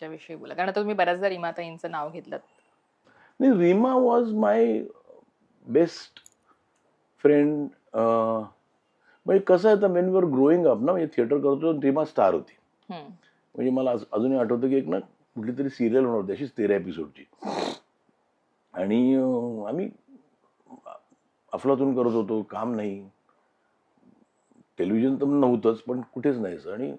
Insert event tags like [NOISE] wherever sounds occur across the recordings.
त्यांच्याविषयी बोला. कारण आता तुम्ही बऱ्याचदा रीमाताईंचं नाव घेतलं नाही Reema was my best friend म्हणजे कसं आहे तर वेन वर ग्रोईंग अप ना म्हणजे थिएटर करतो रीमा स्टार होती. म्हणजे मला अजूनही आठवतं की एक ना कुठली तरी सिरियल होणार होती अशीच तेरा एपिसोडची आणि आम्ही अफलातून करत होतो काम नाही. टेलिव्हिजन तर नव्हतंच पण कुठेच नाहीच आणि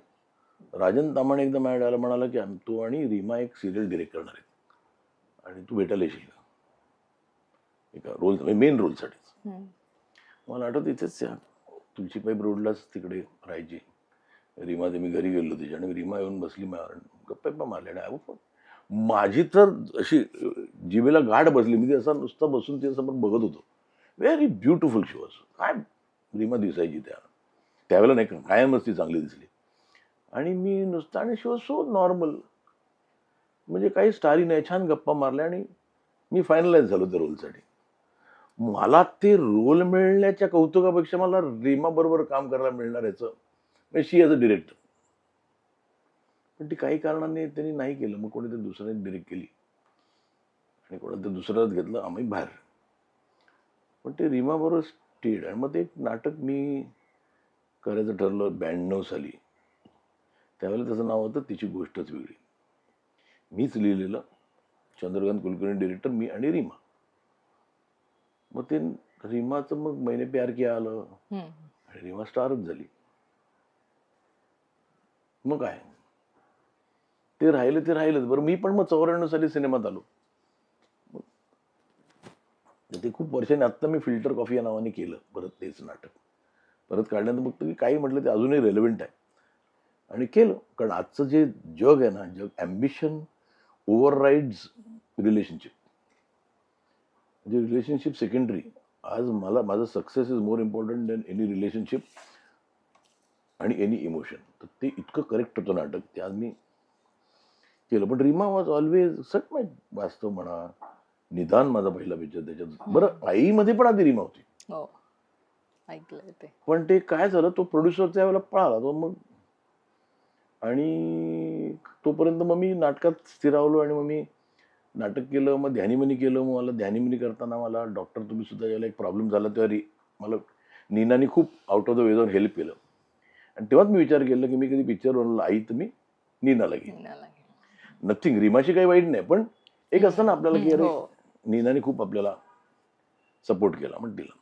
राजन तामाणे एकदा माझ्याला म्हणाला की तू आणि रीमा एक सिरियल डिरेक्ट करणार आहेत. आणि तू भेटायला येशील का? एका रोल मेन रोलसाठीच मला आठवत इथेच त्या तुळशी पाईप रोडलाच तिकडे राहायची. रीमा ते मी घरी गेलो तिच्या आणि रीमा येऊन बसली गप्पा मारल्या आणि माझी तर अशी जिभेला गाठ बसली. मी ती असं नुसतं बसून तिच्यासमोर बघत होतो. व्हेरी ब्युटिफुल शो असं काय रीमा दिसायची त्या. त्यावेळेला नाही कायमच ती चांगली दिसली. आणि मी नुसतं आणि शो सो नॉर्मल म्हणजे काही स्टारी नाही छान गप्पा मारल्या आणि मी फायनलाइज झालो त्या रोलसाठी मला ते रोल मिळण्याच्या कौतुकापेक्षा मला रीमा बरोबर काम करायला मिळणार याचं. म्हणजे शी ॲज अ डिरेक्टर पण ती काही कारणाने त्यांनी नाही केलं. मग कोणीतरी दुसऱ्याने डिरेक्ट केली. आणि कोणाला दुसऱ्याच घेतलं. आम्ही बाहेर. पण ते रीमा बरोबर स्टेड आणि मग ते एक नाटक मी करायचं ठरलं. ब्याण्णव साली. त्यावेळेला त्याचं नाव होतं तिची गोष्टच वेगळी. मीच लिहिलेलं चंद्रकांत कुलकर्णी डिरेक्टर मी आणि रीमा. मग ते रीमाचं मग मैने प्यार किया आलं. आणि रीमा स्टारच झाली. मग काय? ते राहिलं ते राहिलंच. बरं मी पण मग चौऱ्याण्णव साली सिनेमात आलो. ते खूप वर्षांनी आत्ता मी फिल्टर कॉफी या नावाने केलं परत तेच नाटक. परत काढल्यानंतर बघतो की काही म्हटलं ते अजूनही रेलेव्हंट आहे. आणि केलं. कारण आजचं जे जग आहे ना जग ॲम्बिशन ओव्हर राईड्स रिलेशनशिप म्हणजे रिलेशनशिप सेकंडरी आज मला माझं success is more important than any relationship आणि एनी इमोशन तर ते इतकं करेक्ट होतं नाटक. ते आज मी केलं. पण रीमा वॉज ऑलवेज सट माय वास्तव म्हणा निदान माझा पहिला पिक्चर त्याच्यात. बरं आईमध्ये पण आधी रीमा होती. हो. पण ते काय झालं तो प्रोड्युसर त्यावेळेला पळाला. तो मग आणि तोपर्यंत मग मी नाटकात स्थिरावलो आणि मग मी नाटक केलं मग ध्यानीमनी केलं. मग मला ध्यानीमनी करताना मला डॉक्टर तुम्ही सुद्धा याला एक प्रॉब्लेम झाला तेव्हा री मला नीनाने खूप आउट ऑफ द वे जाऊन हेल्प केलं. आणि तेव्हाच मी विचार केला की मी कधी पिक्चर बनवला आई तर मी नीनाला घेईन. नथिंग रीमाशी काही वाईट नाही पण एक असतं ना आपल्याला की अरे हो. नीनाने खूप आपल्याला सपोर्ट केला पण दिला.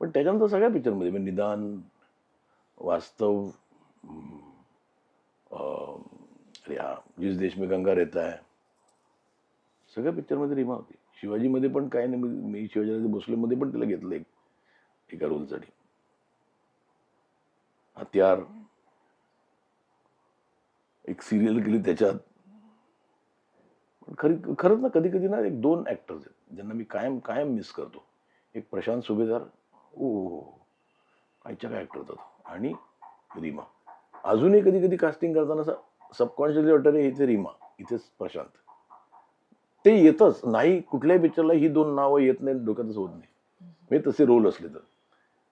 पण त्याच्यानंतर सगळ्या पिक्चरमध्ये म्हणजे निदान वास्तव अरे हा जिस देश में गंगा रहता है. सगळ्या पिक्चरमध्ये रिमा होती. शिवाजीमध्ये पण काय नाही मी- शिवाजी शिवाजीराजे भोसलेमध्ये पण तिला घेतलं एक एका रोलसाठी हत्यार. एक सिरियल केली त्याच्यात. पण खरी खरंच ना कधी कधी ना एक दोन ॲक्टर्स आहेत ज्यांना मी कायम कायम मिस करतो. एक प्रशांत सुभेदार ओ हो हो. हो. कायच्या काय ॲक्टर होता तो? आणि रिमा. अजूनही कधी कधी कास्टिंग करताना सबकॉन्शियसली वाटतं रे इथे रीमा इथेच प्रशांत. ते येतच. नाही कुठल्याही पिक्चरला ही दोन नावं येत नाहीत डोक्यातच होत नाही. म्हणजे तसे रोल असले तर.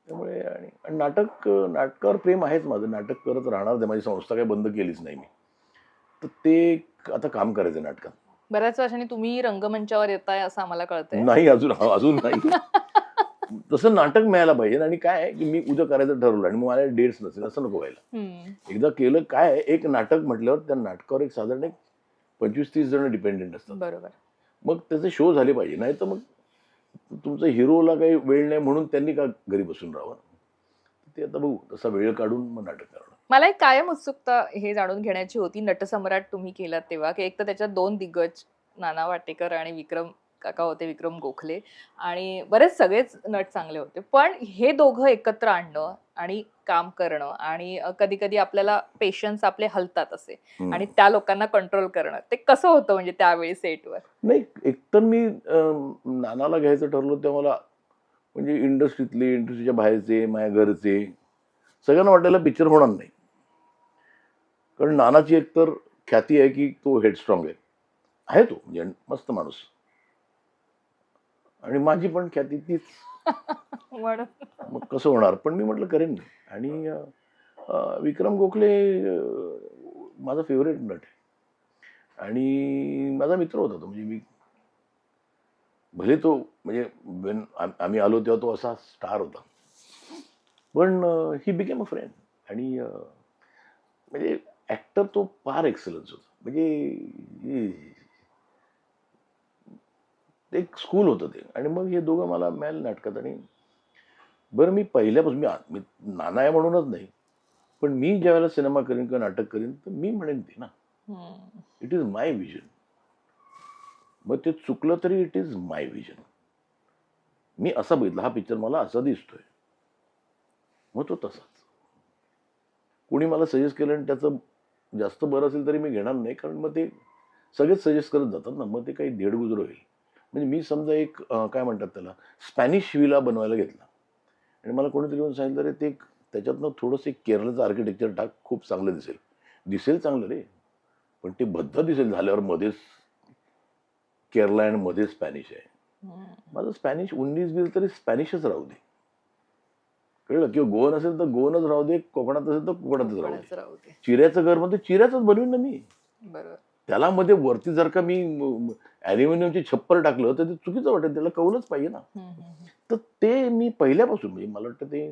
त्यामुळे आणि आणि नाटक नाटकावर प्रेम आहेच माझं. नाटक करत राहणार ते माझी संस्था काही बंद केलीच नाही मी. तर ते आता काम करायचं नाटकात. बऱ्याच वर्षांनी तुम्ही रंगमंचावर येताय असं आम्हाला कळतंय. नाही अजून अजून नाही. [LAUGHS] तसं नाटक मिळायला पाहिजे आणि काय की मी उद्या करायचं ठरवलं आणि मग मला डेट्स नसेल असं नको व्हायला. एकदा केलं काय एक नाटक म्हटल्यावर त्या नाटकावर एक साधारण एक पंचवीस तीस जण डिपेंडेंट असतात. बरोबर. मग त्याचे शो झाले पाहिजे नाही तर मग तुमचं हिरोला काही वेळ नाही म्हणून त्यांनी का घरी बसून राहावं? ते आता बघू तसा वेळ काढून मग नाटक करणं. मला एक कायम उत्सुकता हे जाणून घेण्याची होती नटसम्राट तुम्ही केलात तेव्हा की एक तर त्याच्यात दोन दिग्गज नाना वाटेकर आणि विक्रम काका होते विक्रम गोखले. आणि बरेच सगळेच नट चांगले होते. पण हे दोघं एकत्र आणणं आणि काम करणं आणि कधी कधी आपल्याला पेशन्स आपले हलतात असे. आणि त्या लोकांना कंट्रोल करणं. ते कसं होतं म्हणजे त्यावेळी सेटवर नाही एकतर मी नानाला घ्यायचं ठरलं तेव्हा मला म्हणजे इंडस्ट्रीतले इंडस्ट्रीच्या बाहेरचे माझ्या घरचे सगळ्यांना वाटायला पिक्चर होणार नाही. कारण नानाची एकतर ख्याती आहे की तो हेडस्ट्रॉंग आहे. आहे तो म्हणजे मस्त माणूस. आणि माझी पण ख्याती तीच. [LAUGHS] मग कसं होणार? पण मी म्हटलं करेन आणि विक्रम गोखले माझा फेवरेट नट आहे. आणि माझा मित्र होता तो. म्हणजे मी भले तो म्हणजे आम्ही आलो तेव्हा तो असा स्टार होता. पण ही बिकेम अ फ्रेंड आणि म्हणजे ॲक्टर तो फार एक्सलन्स होता. म्हणजे ते एक स्कूल होतं ते. आणि मग हे दोघं मला मिळाले नाटकात आणि बरं मी पहिल्यापासून मी मी नाना आहे म्हणूनच नाही. पण मी ज्यावेळेला सिनेमा करीन किंवा नाटक करीन तर मी म्हणेन ते ना. इट इज माय विजन मग ते चुकलं तरी इट इज माय विजन मी असा बघितला हा पिक्चर मला असा दिसतोय. मग तो तसाच. कोणी मला सजेस्ट केलं आणि त्याचं जास्त बरं असेल तरी मी घेणार नाही कारण मग ते सगळेच सजेस्ट करत जातात ना. मग ते काही धेडगुजर होईल. म्हणजे मी समजा एक काय म्हणतात त्याला स्पॅनिश विला बनवायला घेतला. आणि मला कोणीतरी येऊन सांगितलं रे ते एक- त्याच्यातनं थोडंसं एक केरळचं आर्किटेक्चर टाक खूप चांगलं दिसेल. दिसेल चांगलं रे पण ते बद्ध दिसेल झाल्यावर मध्येच केरला आणि मध्ये स्पॅनिश आहे. माझं स्पॅनिश उन्नीस बीस तरी स्पॅनिशच राहू दे. कळलं? किंवा गोवन असेल तर गोवनच राहू दे कोकणात असेल तर कोकणातच राहू दे. चिऱ्याचं घर म्हणतो चिऱ्याचंच बनवीन ना मी. बरोबर. त्याला मध्ये वरती जर का मी ॲल्युमिनियमची छप्पर टाकलं तर ते चुकीचं वाटेल त्याला कौलच पाहिजे ना. तर ते मी पहिल्यापासून म्हणजे मला वाटतं ते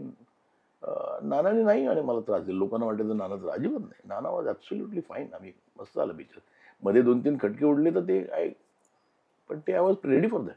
नानाने नाही आणि मला त्रास दिला. लोकांना वाटायचं नाना त्रास अजिबात नाही. नाना वॉज ॲब्सोल्युटली फाईन आम्ही मस्त आलं पिक्चरमध्ये दोन तीन खटके उडले तर ते काय पण ते I was ready for that.